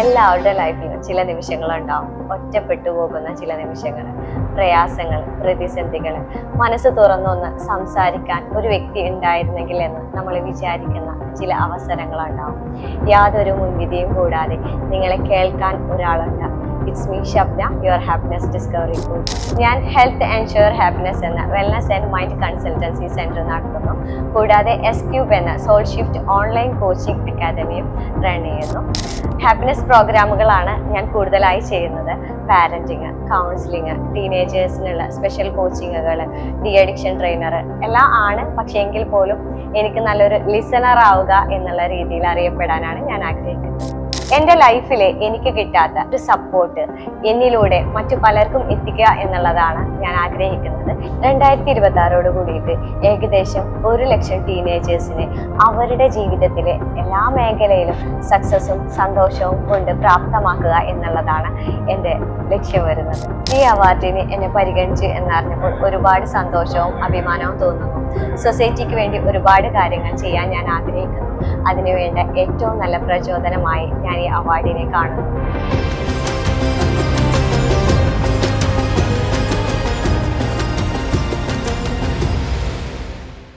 എല്ലാവരുടെ ലൈഫിലും ചില നിമിഷങ്ങളുണ്ടാവും. ഒറ്റപ്പെട്ടു പോകുന്ന ചില നിമിഷങ്ങൾ പ്രയാസങ്ങൾ പ്രതിസന്ധികൾ മനസ്സ് തുറന്നൊന്ന് സംസാരിക്കാൻ ഒരു വ്യക്തി ഉണ്ടായിരുന്നെങ്കിൽ എന്ന് നമ്മൾ വിചാരിക്കുന്ന ചില അവസരങ്ങളുണ്ടാവും. യാതൊരു മുൻവിധിയും കൂടാതെ നിങ്ങളെ കേൾക്കാൻ ഒരാളുണ്ട്. It's me Shabna your happiness discovery coach ഞാൻ ഹെൽത്ത് ആൻഡ് ഷുവർ ഹാപ്പിനെസ് എന്ന wellness and mind consultancy centre നടത്തുന്നു. കൂടാതെ എസ് ക്യൂബ് എന്ന സോൾ ഷിഫ്റ്റ് ഓൺലൈൻ കോച്ചിങ് അക്കാദമിയും റൺ ചെയ്യുന്നു. ഹാപ്പിനെസ് പ്രോഗ്രാമുകളാണ് ഞാൻ കൂടുതലായി ചെയ്യുന്നത്. പാരന്റിങ് കൗൺസിലിംഗ് ടീനേജേഴ്സിനുള്ള സ്പെഷ്യൽ കോച്ചിങ്ങുകൾ ഡി അഡിക്ഷൻ ട്രെയിനർ എല്ലാം ആണ്. പക്ഷേ എങ്കിൽ പോലും എനിക്ക് നല്ലൊരു ലിസണർ ആവുക എന്നുള്ള രീതിയിൽ അറിയപ്പെടാനാണ് ഞാൻ ആഗ്രഹിക്കുന്നത്. എന്റെ ലൈഫിലെ എനിക്ക് കിട്ടാത്ത ഒരു സപ്പോർട്ട് എന്നിലൂടെ മറ്റു പലർക്കും എത്തിക്കുക എന്നുള്ളതാണ് ഞാൻ ആഗ്രഹിക്കുന്നത്. രണ്ടായിരത്തി ഇരുപത്തി ആറോട് കൂടിയിട്ട് ഏകദേശം ഒരു ലക്ഷം ടീനേജേഴ്സിന് അവരുടെ ജീവിതത്തിലെ എല്ലാ മേഖലയിലും സക്സസും സന്തോഷവും കൊണ്ട് പ്രാപ്തമാക്കുക എന്നുള്ളതാണ് എന്റെ ലക്ഷ്യം വരുന്നത്. ഈ അവാർഡിന് എന്നെ പരിഗണിച്ച് എന്നറിഞ്ഞപ്പോൾ ഒരുപാട് സന്തോഷവും അഭിമാനവും തോന്നുന്നു. സൊസൈറ്റിക്ക് വേണ്ടി ഒരുപാട് കാര്യങ്ങൾ ചെയ്യാൻ ഞാൻ ആഗ്രഹിക്കുന്നു. അതിനുവേണ്ട ഏറ്റവും നല്ല പ്രചോദനമായി ഞാൻ നാരായണനെ അവാർഡിനെ കാണുന്നത്